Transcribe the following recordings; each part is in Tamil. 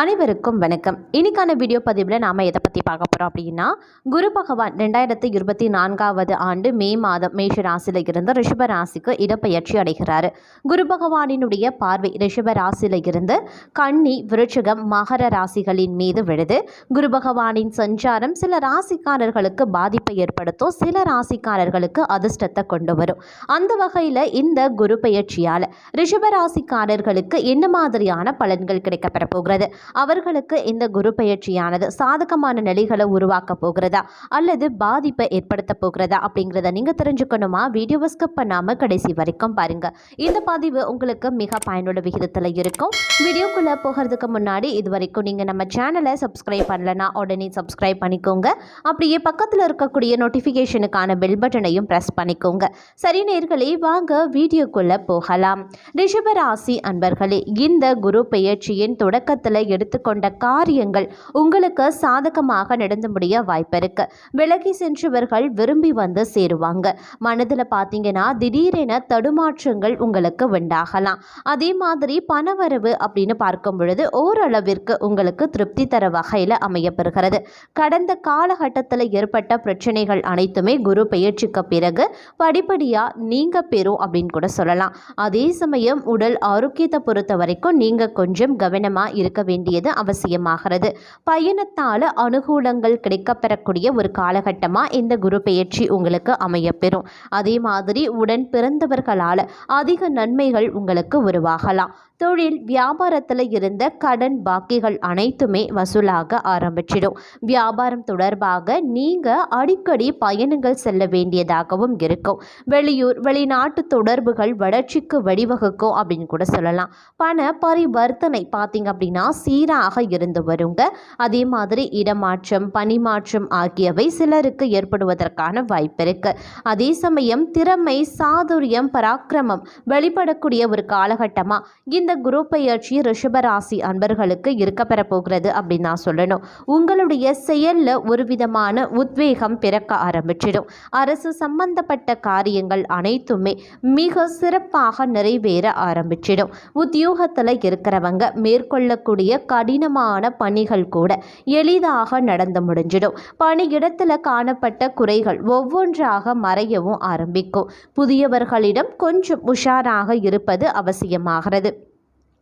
அனைவருக்கும் வணக்கம். இன்னைக்கான வீடியோ பதிவில் நாம் எதை பற்றி பார்க்க போகிறோம் அப்படின்னா குரு பகவான் ரெண்டாயிரத்தி இருபத்தி நான்காவது ஆண்டு மே மாதம் மேஷ ராசியில் இருந்து ரிஷப ராசிக்கு இடப்பெயர்ச்சி அடைகிறார். குரு பகவானினுடைய பார்வை ரிஷப ராசியில் இருந்து கன்னி விருட்சகம் மகர ராசிகளின் மீது விழுது. குரு பகவானின் சஞ்சாரம் சில ராசிக்காரர்களுக்கு பாதிப்பை ஏற்படுத்தும். சில ராசிக்காரர்களுக்கு அதிர்ஷ்டத்தை கொண்டு வரும். அந்த வகையில் இந்த குரு பெயர்ச்சியால் ரிஷப ராசிக்காரர்களுக்கு என்ன மாதிரியான பலன்கள் கிடைக்கப்பெற போகிறது? அவர்களுக்கு இந்த குரு பயிற்சியானது சாதகமான நிலைகளை உருவாக்க போகிறதா? அல்லது பாதிப்பை ஏற்படுத்த போகிறதா? அப்படிங்கிறத நீங்கள் தெரிஞ்சுக்கணுமா? வீடியோவை ஸ்கிப் பண்ணாமல் கடைசி வரைக்கும் பாருங்கள் இந்த பதிவு உங்களுக்கு மிக பயனுள்ள விகிதத்தில் இருக்கும். வீடியோக்குள்ளே போகிறதுக்கு முன்னாடி இது வரைக்கும் நீங்கள் நம்ம சேனலை சப்ஸ்கிரைப் பண்ணலனா உடனே சப்ஸ்கிரைப் பண்ணிக்கோங்க. அப்படியே பக்கத்தில் இருக்கக்கூடிய நோட்டிஃபிகேஷனுக்கான பெல் பட்டனையும் ப்ரெஸ் பண்ணிக்கோங்க. சரி நேர்களே வாங்க வீடியோக்குள்ளே போகலாம். ரிஷபராசி அன்பர்களே இந்த குரு பெயர்ச்சியின் தொடக்கத்தில் எடுத்துக்கொண்ட காரியங்கள் உங்களுக்கு சாதகமாக நடந்து முடிய வாய்ப்பு இருக்கு விலகி சென்றவர்கள் விரும்பி வந்து சேருவாங்க. மனதில் பார்த்தீங்கன்னா திடீரென தடுமாற்றங்கள் உங்களுக்கு உண்டாகலாம். அதே மாதிரி பணவரவு அப்படின்னு பார்க்கும் பொழுது ஓரளவிற்கு உங்களுக்கு திருப்தி தர வகையில் அமையப்பெறுகிறது. கடந்த காலகட்டத்தில் ஏற்பட்ட பிரச்சனைகள் அனைத்துமே குரு பெயர்ச்சிக்கு பிறகு படிப்படியாக நீங்க பெறும் அப்படின்னு கூட சொல்லலாம். அதே சமயம் உடல் ஆரோக்கியத்தை பொறுத்த வரைக்கும் நீங்கள் கொஞ்சம் கவனமாக இருக்க வேண்டியது அவசியமாகிறது. பயணத்தால் அனுகூலங்கள் கிடைக்கப்பெறக்கூடிய ஒரு காலகட்டமாக இந்த குரு பெயர்ச்சி உங்களுக்கு அமையப்பெறும். அதே மாதிரி உடன் பிறந்தவர்களால் அதிக நன்மைகள் உங்களுக்கு உருவாகலாம். தொழில் வியாபாரத்தில் இருந்த கடன் பாக்கிகள் அனைத்துமே வசூலாக ஆரம்பிச்சிடும். வியாபாரம் தொடர்பாக நீங்கள் அடிக்கடி பயணங்கள் செல்ல வேண்டியதாகவும் இருக்கும். வெளியூர் வெளிநாட்டு தொடர்புகள் வளர்ச்சிக்கு வழிவகுக்கும் அப்படின்னு கூட சொல்லலாம். பண பரிவர்த்தனை பார்த்தீங்க அப்படின்னா சீராக இருந்து வருங்க. அதே மாதிரி இடமாற்றம் பணிமாற்றம் ஆகியவை சிலருக்கு ஏற்படுவதற்கான வாய்ப்பு இருக்கு. அதே சமயம் திறமை சாதுரியம் பராக்கிரமம் வெளிப்படக்கூடிய ஒரு காலகட்டமாக இந்த குரு பெயர்ச்சி ரிஷபராசி அன்பர்களுக்கு இருக்கப்பெற போகிறது அப்படின்னு நான் சொல்லணும். உங்களுடைய செயலில் ஒரு விதமான உத்வேகம் பிறக்க ஆரம்பிச்சிடும். அரசு சம்பந்தப்பட்ட காரியங்கள் அனைத்துமே மிக சிறப்பாக நிறைவேற ஆரம்பிச்சிடும். உத்தியோகத்தில் இருக்கிறவங்க மேற்கொள்ளக்கூடிய கடினமான பணிகள் கூட எளிதாக நடந்து முடிஞ்சிடும். பணியிடத்தில் காணப்பட்ட குறைகள் ஒவ்வொன்றாக மறையவும் ஆரம்பிக்கும். புதியவர்களிடம் கொஞ்சம் உஷாராக இருப்பது அவசியமாகிறது.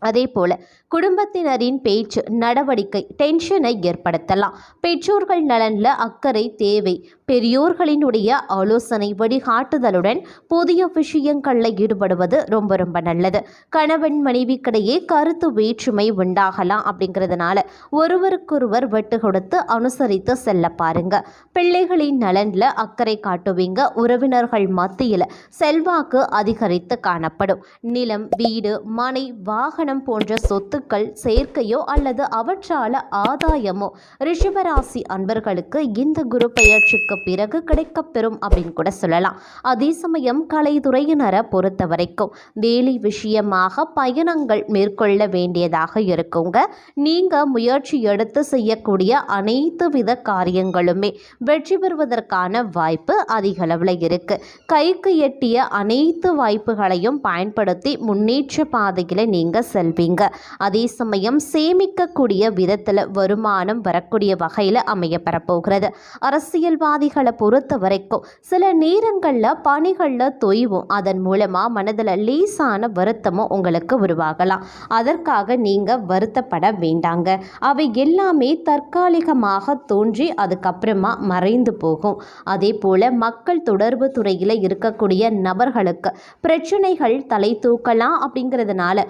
அதே போல குடும்பத்தினரின் பேச்சு நடவடிக்கை டென்ஷனை ஏற்படுத்தலாம். பெற்றோர்கள் நலனில் அக்கறை தேவை. பெரியோர்களினுடைய ஆலோசனை வழிகாட்டுதலுடன் புதிய விஷயங்களில் ஈடுபடுவது ரொம்ப ரொம்ப நல்லது. கணவன் மனைவிக்கிடையே கருத்து வேற்றுமை உண்டாகலாம் அப்படிங்கிறதுனால ஒருவருக்கொருவர் வெட்டு கொடுத்து அனுசரித்து செல்ல பாருங்க. பிள்ளைகளின் நலனில் அக்கறை காட்டுவீங்க. உறவினர்கள் மத்தியில் செல்வாக்கு அதிகரித்து காணப்படும். நிலம் வீடு மனை வாகனம் போன்ற சொத்துக்கள் சேர்க்கையோ அல்லது அவற்றால ஆதாயமோ ரிஷபராசி அன்பர்களுக்கு இந்த குரு பெயர்ச்சிக்கு பிறகு கிடைக்கப்பெறும் அப்படின்னு கூட சொல்லலாம். அதே சமயம் கலைத்துறையினரை பொறுத்த வரைக்கும் வேலை விஷயமாக பயணங்கள் மேற்கொள்ள வேண்டியதாக இருக்குங்க. நீங்கள் முயற்சி எடுத்து செய்யக்கூடிய அனைத்து வித காரியங்களுமே வெற்றி பெறுவதற்கான வாய்ப்பு அதிகளவில் இருக்கு. கைக்கு எட்டிய அனைத்து வாய்ப்புகளையும் பயன்படுத்தி முன்னேற்ற பாதையில் நீங்கள் செல்வீங்க. அதே சமயம் சேமிக்கக்கூடிய விதத்தில் வருமானம் வரக்கூடிய வகையில் அமையப்பெற போகிறது அரசியல்வாதிகளை பொறுத்த வரைக்கும் சில நேரங்களில் பணிகளில் தொய்வும் அதன் மூலமாக மனதில் லேசான வருத்தமும் உங்களுக்கு உருவாகலாம். அதற்காக நீங்கள் வருத்தப்பட வேண்டாங்க. அவை எல்லாமே தற்காலிகமாக தோன்றி அதுக்கப்புறமா மறைந்து போகும். அதே போல் மக்கள் தொடர்பு துறையில் இருக்கக்கூடிய நபர்களுக்கு பிரச்சனைகள் தலை தூக்கலாம் அப்படிங்கிறதுனால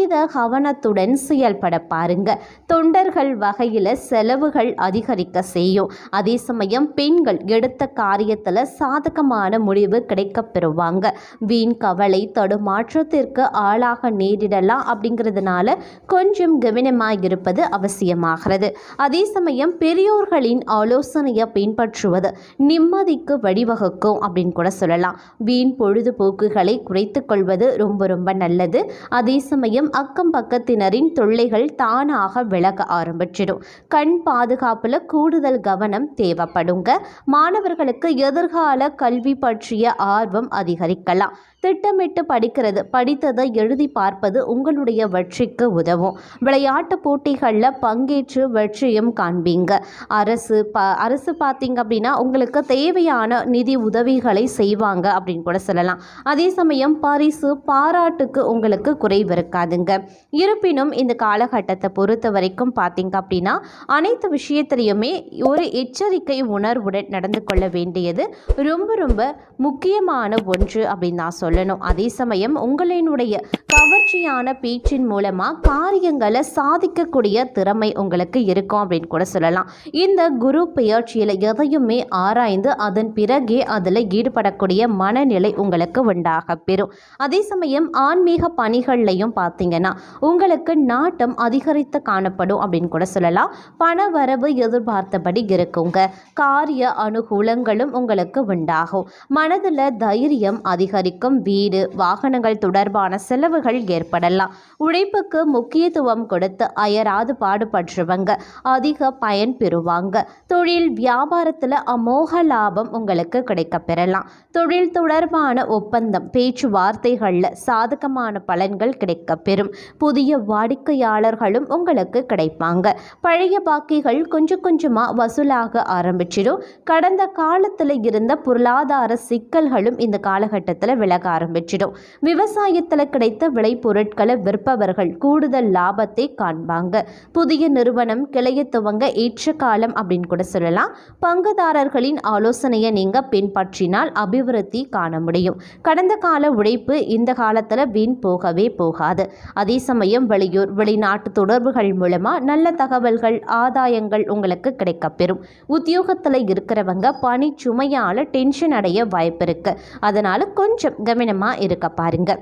அதீத கவனத்துடன் செயல்பட பாருங்க. தொண்டர்கள் வகையில் செலவுகள் அதிகரிக்க செய்யும். அதே சமயம் பெண்கள் எடுத்த காரியத்தில் சாதகமான முடிவு கிடைக்க பெறுவாங்க. வீண் கவலை தடுமாற்றத்திற்கு ஆளாக நேரிடலாம் அப்படிங்கிறதுனால கொஞ்சம் கவனமாக இருப்பது அவசியமாகிறது. அதே சமயம் பெரியோர்களின் ஆலோசனையை பின்பற்றுவது நிம்மதிக்கு வழிவகுக்கும் அப்படின்னு கூட சொல்லலாம். வீண் பொழுதுபோக்குகளை குறைத்து கொள்வது ரொம்ப ரொம்ப நல்லது. அதே சமயம் அக்கம் பக்கத்தினரின் தொல்லைகள் தானாக விலக ஆரம்பிச்சிடும். கண் பாதுகாப்பில் கூடுதல் கவனம் தேவைப்படுங்க. மாணவர்களுக்கு எதிர்கால கல்வி பற்றிய ஆர்வம் அதிகரிக்கலாம். திட்டமிட்டு படிக்கிறது படித்ததை எழுதி பார்ப்பது உங்களுடைய வெற்றிக்கு உதவும். விளையாட்டு போட்டிகளில் பங்கேற்று வெற்றியும் காண்பீங்க. அரசு ப அரசு பார்த்தீங்க அப்படின்னா உங்களுக்கு தேவையான நிதி உதவிகளை செய்வாங்க அப்படின்னு கூட சொல்லலாம். அதே சமயம் பரிசு பாராட்டுக்கு உங்களுக்கு குறைவு இருக்காதுங்க. இருப்பினும் இந்த காலகட்டத்தை பொறுத்த வரைக்கும் பார்த்தீங்க அப்படின்னா அனைத்து விஷயத்திலையுமே ஒரு எச்சரிக்கை உணர்வுடன் நடந்து கொள்ள வேண்டியது ரொம்ப ரொம்ப முக்கியமான ஒன்று அப்படின்னு நான் சொல்லணும். அதே சமயம் உங்களினுடைய கவர்ச்சியான பேச்சின் மூலமாக காரியங்களை சாதிக்கக்கூடிய திறமை உங்களுக்கு இருக்கும் அப்படின்னு கூட சொல்லலாம். இந்த குரு பெயர்ச்சியில் எதையுமே ஆராய்ந்து அதன் பிறகே அதில் ஈடுபடக்கூடிய மனநிலை உங்களுக்கு உண்டாக பெறும் அதே சமயம் ஆன்மீக பணிகள்லையும் பார்த்தீங்கன்னா உங்களுக்கு நாட்டம் அதிகரித்து காணப்படும் அப்படின்னு கூட சொல்லலாம். பண வரவு எதிர்பார்த்தபடி இருக்குங்க. காரிய அனுகூலங்களும் உங்களுக்கு உண்டாகும். மனதில் தைரியம் அதிகரிக்கும். வீடு வாகனங்கள் தொடர்பான செலவுகள் ஏற்படலாம். உழைப்புக்கு முக்கியத்துவம் கொடுத்து அயராது பாடுபடுறவங்க அதிக பயன் பெறுவாங்க. தொழில் வியாபாரத்தில் அமோக லாபம் உங்களுக்கு கிடைக்க பெறலாம். தொழில் தொடர்பான ஒப்பந்தம் பேச்சுவார்த்தைகளில் சாதகமான பலன்கள் கிடைக்க பெறும். புதிய வாடிக்கையாளர்களும் உங்களுக்கு கிடைப்பாங்க. பழைய பாக்கிகள் கொஞ்சம் கொஞ்சமாக வசூலாக ஆரம்பிச்சிடும். கடந்த காலத்தில் இருந்த பொருளாதார சிக்கல்களும் இந்த காலகட்டத்தில் விலக ஆரம்பிச்சிடும். விவசாயத்தில் கிடைத்த விளைபொருட்களை விற்பவர்கள் கூடுதல் லாபத்தை காண்பாங்க. புதிய நிறுவனம் கிளைய துவங்க ஏற்ற காலம் அப்படின்னு கூட சொல்லலாம். பங்குதாரர்களின் ஆலோசனையை நீங்கள் பின்பற்றினால் அபிவிருத்தி காண முடியும். கடந்த கால உழைப்பு இந்த காலத்தில் வீண் போகவே போகாது. அதே சமயம் வெளியூர் வெளிநாட்டு தொடர்புகள் மூலமாக நல்ல தகவல்கள் ஆதாயங்கள் உங்களுக்கு கிடைக்கப்பெறும். உத்தியோகத்தில் இருக்கிறவங்க பணி சுமையால் டென்ஷன் அடைய வாய்ப்பு இருக்கு அதனால கொஞ்சம் கவனமாக இருக்க பாருங்க.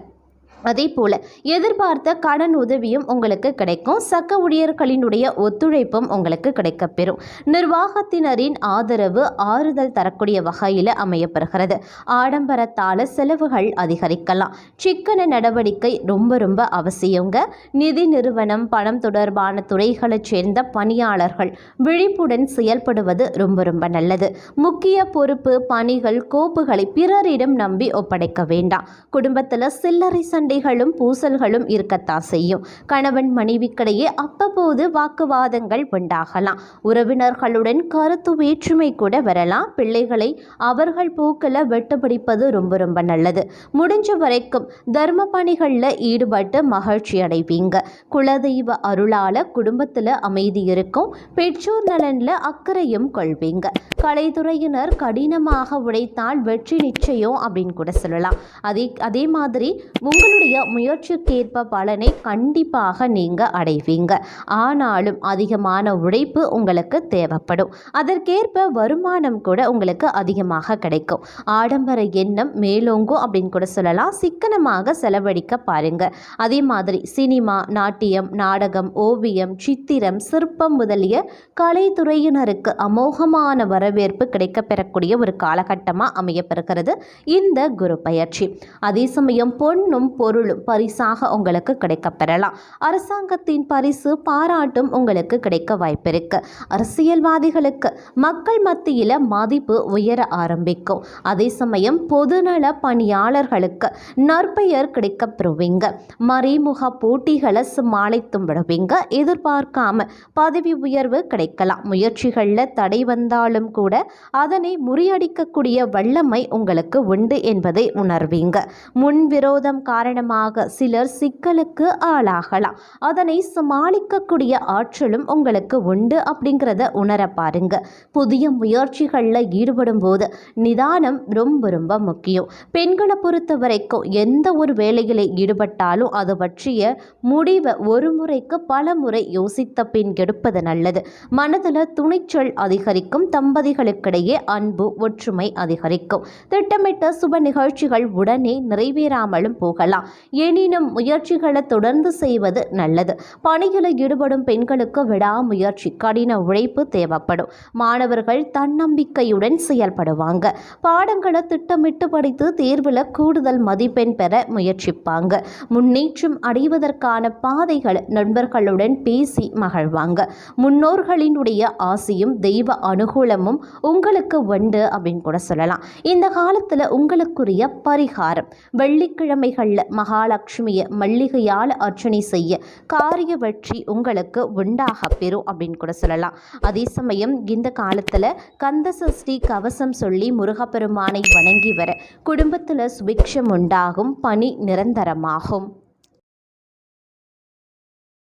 அதே போல் எதிர்பார்த்த கடன் உதவியும் உங்களுக்கு கிடைக்கும். சக்க ஊழியர்களினுடைய ஒத்துழைப்பும் உங்களுக்கு கிடைக்கப்பெறும். நிர்வாகத்தினரின் ஆதரவு ஆறுதல் தரக்கூடிய வகையில் அமையப்பெறுகிறது. ஆடம்பரத்தால் செலவுகள் அதிகரிக்கலாம். சிக்கன நடவடிக்கை ரொம்ப ரொம்ப அவசியங்க. நிதி நிறுவனம் பணம் தொடர்பான துறைகளைச் சேர்ந்த பணியாளர்கள் விழிப்புடன் செயல்படுவது ரொம்ப ரொம்ப நல்லது. முக்கிய பொறுப்பு பணிகள் கோப்புகளை பிறரிடம் நம்பி ஒப்படைக்க வேண்டாம். குடும்பத்தில் சில்லறை சண்டைகளும் பூசல்களும் இருக்கத்தான் செய்யும். கணவன் மனைவிக்கிடையே அப்பப்போது வாக்குவாதங்கள் உண்டாகலாம். உறவினர்களுடன் கருத்து வேற்றுமை கூட வரலாம். பிள்ளைகளை அவர்கள் போக்கில் வெட்டுப்பிடிப்பது ரொம்ப ரொம்ப நல்லது. முடிஞ்ச வரைக்கும் தர்ம பணிகளில் ஈடுபட்டு மகிழ்ச்சி அடைவீங்க. குலதெய்வ அருளால குடும்பத்தில் அமைதி இருக்கும். பெற்றோர் நலனில் அக்கறையும் கொள்வீங்க. கலைத்துறையினர் கடினமாக உழைத்தால் வெற்றி நிச்சயம் அப்படின்னு கூட சொல்லலாம். அதே அதே மாதிரி உங்களுடைய முயற்சிக்கேற்ப பலனை கண்டிப்பாக நீங்கள் அடைவீங்க. ஆனாலும் அதிகமான உழைப்பு உங்களுக்கு தேவைப்படும். அதற்கேற்ப வருமானம் கூட உங்களுக்கு அதிகமாக கிடைக்கும். ஆடம்பர எண்ணம் மேலோங்கும் அப்படின்னு கூட சொல்லலாம். சிக்கனமாக செலவழிக்க பாருங்க. அதே மாதிரி சினிமா நாட்டியம் நாடகம் ஓவியம் சித்திரம் சிற்பம் முதலிய கலைத்துறையினருக்கு அமோகமான வரவேற்பு கிடைக்கப்பெறக்கூடிய ஒரு காலகட்டமாக அமையப்பெறுகிறது இந்த குரு பயிற்சி. அதே சமயம் பொன்னும் பொருளும் பரிசாக உங்களுக்கு கிடைக்கப்பெறலாம். அரசாங்கத்தின் பரிசு பாராட்டும் உங்களுக்கு கிடைக்க வாய்ப்பிருக்கு. அரசியல்வாதிகளுக்கு மக்கள் மத்தியில் மதிப்பு உயர ஆரம்பிக்கும். அதே சமயம் பொதுநல பணியாளர்களுக்கு நற்பெயர் கிடைக்கப் பெறுவீங்க மறைமுக போட்டிகளை சமாளித்தும் விடுவீங்க எதிர்பார்க்காம பதவி உயர்வு கிடைக்கலாம். முயற்சிகளில் தடை வந்தாலும் கூட அதனை முறியடிக்கக்கூடிய வல்லமை உங்களுக்கு உண்டு என்பதை உணர்வீங்க. முன்விரோதம் காரணமாக சிலர் சிக்கலுக்கு ஆளாகலாம். அதனை சமாளிக்கக்கூடிய ஆற்றலும் உங்களுக்கு உண்டு அப்படிங்கிறத உணர பாருங்க. புதிய முயற்சிகளில் ஈடுபடும் போது நிதானம் ரொம்ப ரொம்ப முக்கியம். பெண்களை பொறுத்த வரைக்கும் எந்த ஒரு வேலையில் ஈடுபட்டாலும் அது பற்றிய முடிவை ஒரு முறைக்கு பல முறை யோசித்த பின் எடுப்பது நல்லது. மனதில் துணிச்சல் அதிகரிக்கும் தம்பதிகளுக்கிடையே அன்பு ஒற்றுமை அதிகரிக்கும். திட்டமிட்ட சுப நிகழ்ச்சிகள் உடனே நிறைவேறாமலும் போகலாம். எனினும் முயற்சிகளை தொடர்ந்து செய்வது நல்லது. பணியில் ஈடுபடும் பெண்களுக்கு விடாமுயற்சி கடின உழைப்பு தேவைப்படும். மாணவர்கள் தன்னம்பிக்கையுடன் செயல்படுவாங்க. பாடங்களை திட்டமிட்டு படித்து தேர்வில் கூடுதல் மதிப்பெண் பெற முயற்சிப்பாங்க. முன்னேற்றம் அடைவதற்கான பாதைகள் நண்பர்களுடன் பேசி மகிழ்வாங்க. முன்னோர்களினுடைய ஆசையும் தெய்வ அனுகூலமும் உங்களுக்கு உண்டு அப்படின்னு கூட சொல்லலாம். இந்த காலத்தில் உங்களுக்குரிய பரிகாரம் வெள்ளிக்கிழமைகளில் மகாலட்சுமியை மல்லிகையால் அர்ச்சனை செய்ய காரிய வெற்றி உங்களுக்கு உண்டாக பெறும் அப்படின்னு கூட சொல்லலாம். அதே சமயம் இந்த காலத்தில் கந்த சஷ்டி கவசம் சொல்லி முருகப்பெருமானை வணங்கி வர குடும்பத்தில் சுபிக்ஷம் உண்டாகும் பணி நிரந்தரமாகும்.